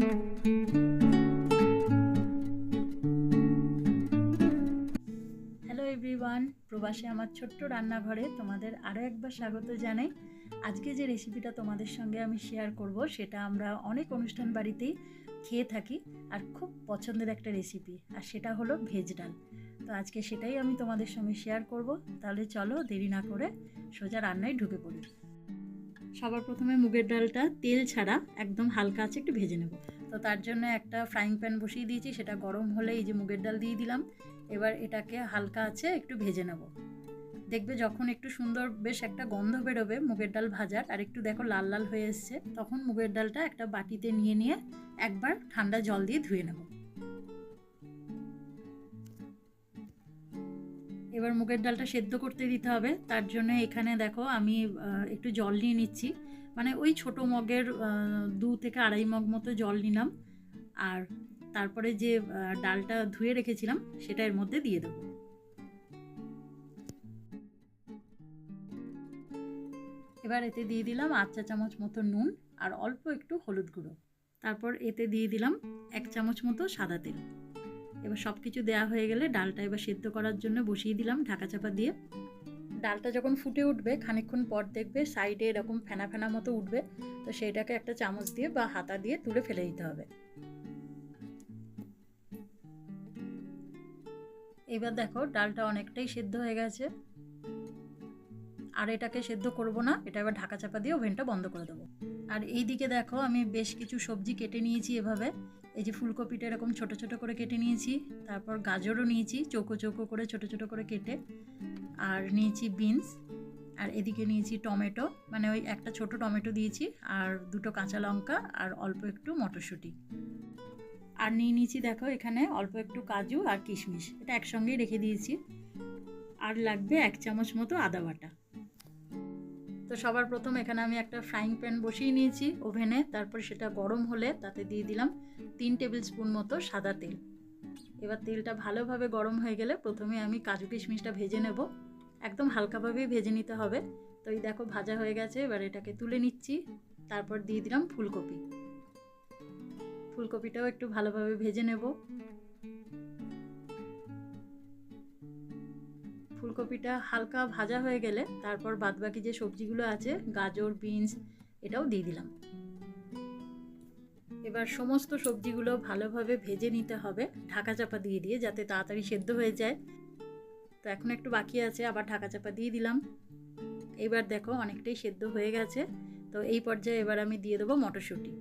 Hello everyone প্রবাসে আমার ছোট্ট রান্নাঘরে তোমাদের আরও একবার স্বাগত জানাই। আজকে যে রেসিপিটা তোমাদের সঙ্গে আমি শেয়ার করব, সেটা আমরা অনেক অনুষ্ঠান বাড়িতেই খেয়ে থাকি আর খুব পছন্দের একটা রেসিপি আর সেটা হলো ভেজ ডাল। তো আজকে সেটাই আমি তোমাদের সঙ্গে শেয়ার করব, তাহলে চলো দেরি না করে সোজা রান্নায় ঢুকে পড়ি। সবার প্রথমে মুগের ডালটা তেল ছাড়া একদম হালকা আছে, একটু ভেজে নেব। তো তার জন্য একটা ফ্রাইং প্যান বসিয়ে দিয়েছি, সেটা গরম হলে এই যে মুগের ডাল দিয়ে দিলাম। এবার এটাকে হালকা আছে, একটু ভেজে নেব। দেখবে যখন একটু সুন্দর বেশ একটা গন্ধ বেরোবে, মুগের ডাল ভাজার, আর একটু দেখো লাল লাল হয়ে এসছে, তখন মুগের ডালটা একটা বাটিতে নিয়ে নিয়ে একবার ঠান্ডা জল দিয়ে ধুয়ে নেব। এবার মুগের ডালটা সেদ্ধ করতে দিতে হবে। তার জন্য এখানে দেখো আমি একটু জল নিয়ে নিচ্ছি। মানে ওই ছোট মগের দু থেকে আড়াই মগ মতো জল নিলাম। আর তারপরে যে ডালটা ধুয়ে রেখেছিলাম, সেটা এর মধ্যে দিয়ে দেবো। এবার এতে দিয়ে দিলাম আট চা চামচ মতো নুন আর অল্প একটু হলুদ গুঁড়ো। তারপর এতে দিয়ে দিলাম এক চামচ মতো সাদা তেল। এবার সব কিছু দেওয়া হয়ে গেলে ডালটা এবার সেদ্ধ করার জন্য বসিয়ে দিলাম ঢাকা চাপা দিয়ে। ডালটা যখন ফুটে উঠবে, খানিকক্ষণ পর দেখবে সাইডে এরকম ফেনা ফেনা মতো উঠবে, তো সেইটাকে একটা চামচ দিয়ে বা হাতা দিয়ে তুলে ফেলে দিতে হবে। এবার দেখো ডালটা অনেকটাই সেদ্ধ হয়ে গেছে। আর এটাকে সেদ্ধ করব না, এটা এবার ঢাকা চাপা দিয়ে ওভেনটা বন্ধ করে দেবো। আর এই দিকে দেখো আমি বেশ কিছু সবজি কেটে নিয়েছি এভাবে। এই যে ফুলকপিটা এরকম ছোট ছোট করে কেটে নিয়েছি, তারপর গাজরও নিয়েছি, চৌকো চৌকো করে ছোট ছোট করে কেটে, আর নিয়েছি বিনস, আর এদিকে নিয়েছি টমেটো মানে ওই একটা ছোট টমেটো দিয়েছি, আর দুটো কাঁচা লঙ্কা, আর অল্প একটু মটরশুঁটি। আর নিয়ে নিয়েছি দেখো এখানে অল্প একটু কাজু আর কিশমিশ, এটা একসঙ্গেই রেখে দিয়েছি। আর লাগবে এক চামচ মতো আদা বাটা। তো সবার প্রথম এখানে আমি একটা ফ্রাইং প্যান বসিয়ে নিয়েছি ওভেনে, তারপর সেটা গরম হলে তাতে দিয়ে দিলাম তিন টেবিল স্পুন মতো সাদা তেল। এবার তেলটা ভালোভাবে গরম হয়ে গেলে প্রথমে আমি কাজু কিশমিশটা ভেজে নেব। একদম হালকাভাবেই ভেজে নিতে হবে। তো এই দেখো, ভাজা হয়ে গেছে। এবার এটাকে তুলে নিচ্ছি। তারপর দিয়ে দিলাম ফুলকপি। ফুলকপিটাও একটু ভালোভাবে ভেজে নেব। ফুলকপিটা হালকা ভাজা হয়ে গেলে তারপর বাদবাকি যে সবজিগুলো আছে, গাজর, বিনস, এটাও দিয়ে দিলাম। এবার সমস্ত সবজিগুলো ভালোভাবে ভেজে নিতে হবে। ঢাকা চাপা দিয়ে দিয়ে যাতে তাড়াতাড়ি সেদ্ধ হয়ে যায়। তো এখন একটু বাকি আছে, আবার ঢাকা চাপা দিয়ে দিলাম। এবার দেখো অনেকটাই সেদ্ধ হয়ে গেছে। তো এই পর্যায়ে এবার আমি দিয়ে দেবো মটরশুঁটি।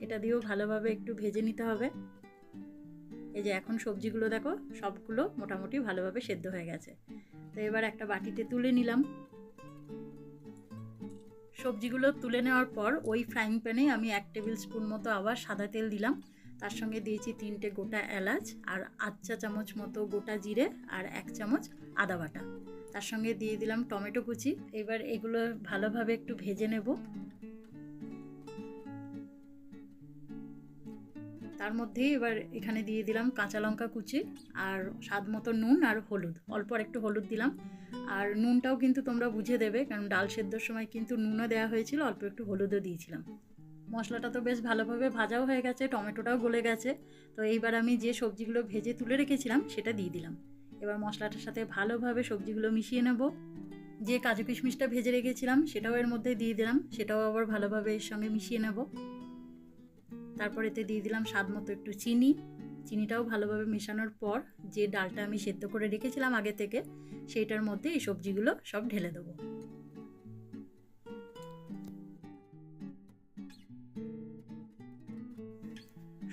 এটা দিয়েও ভালোভাবে একটু ভেজে নিতে হবে। এই যে এখন সবজিগুলো দেখো, সবগুলো মোটামুটি ভালোভাবে সেদ্ধ হয়ে গেছে। তো এবার একটা বাটিতে তুলে নিলাম। সবজিগুলো তুলে নেওয়ার পর ওই ফ্রাইং প্যানে আমি এক টেবিল স্পুন মতো আবার সাদা তেল দিলাম। তার সঙ্গে দিয়েছি তিনটে গোটা এলাচ আর আধ চা চামচ মতো গোটা জিরে আর এক চামচ আদা বাটা। তার সঙ্গে দিয়ে দিলাম টমেটো কুচি। এবার এগুলো ভালোভাবে একটু ভেজে নেব। তার মধ্যেই এবার এখানে দিয়ে দিলাম কাঁচা লঙ্কা কুচি আর স্বাদ মতো নুন আর হলুদ। অল্প একটু হলুদ দিলাম। আর নুনটাও কিন্তু তোমরা বুঝে দেবে, কারণ ডাল সেদ্ধর সময় কিন্তু নুনও দেওয়া হয়েছিল, অল্প একটু হলুদও দিয়েছিলাম। মশলাটা তো বেশ ভালোভাবে ভাজাও হয়ে গেছে, টমেটোটাও গলে গেছে। তো এইবার আমি যে সবজিগুলো ভেজে তুলে রেখেছিলাম, সেটা দিয়ে দিলাম। এবার মশলাটার সাথে ভালোভাবে সবজিগুলো মিশিয়ে নেব। যে কাজু কিশমিশটা ভেজে রেখেছিলাম, সেটাও এর মধ্যে দিয়ে দিলাম, সেটাও আবার ভালোভাবে এর সঙ্গে মিশিয়ে নেব। তারপর এতে দিয়ে দিলাম স্বাদ মতো একটু চিনি। চিনিটাও ভালোভাবে মেশানোর পর যে ডালটা আমি সেদ্ধ করে রেখেছিলাম আগে থেকে, সেইটার মধ্যে এই সবজিগুলো সব ঢেলে দেবো।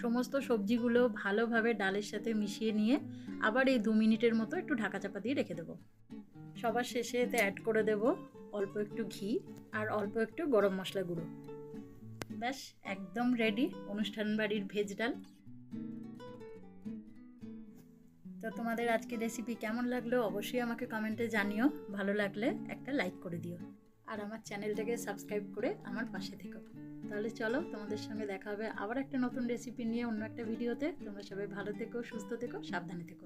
সমস্ত সবজিগুলো ভালোভাবে ডালের সাথে মিশিয়ে নিয়ে আবার এই দু মিনিটের মতো একটু ঢাকা চাপা দিয়ে রেখে দেবো। সবার শেষে এতে অ্যাড করে দেব অল্প একটু ঘি আর অল্প একটু গরম মশলা গুঁড়ো। ব্যাস, একদম রেডি অনুষ্ঠান বাড়ির ভেজ ডাল। তো তোমাদের আজকে রেসিপি কেমন লাগল অবশ্যই আমাকে কমেন্টে জানিও। ভালো লাগলে একটা লাইক করে দিও। আর আমার চ্যানেলটাকে সাবস্ক্রাইব করে আমার পাশে থেকো। তাহলে চলো তোমাদের সঙ্গে দেখা হবে আবার একটা নতুন রেসিপি নিয়ে অন্য একটা ভিডিওতে তোমরা সবাই ভালো থেকো, সুস্থ থেকো, সাবধানে থেকো।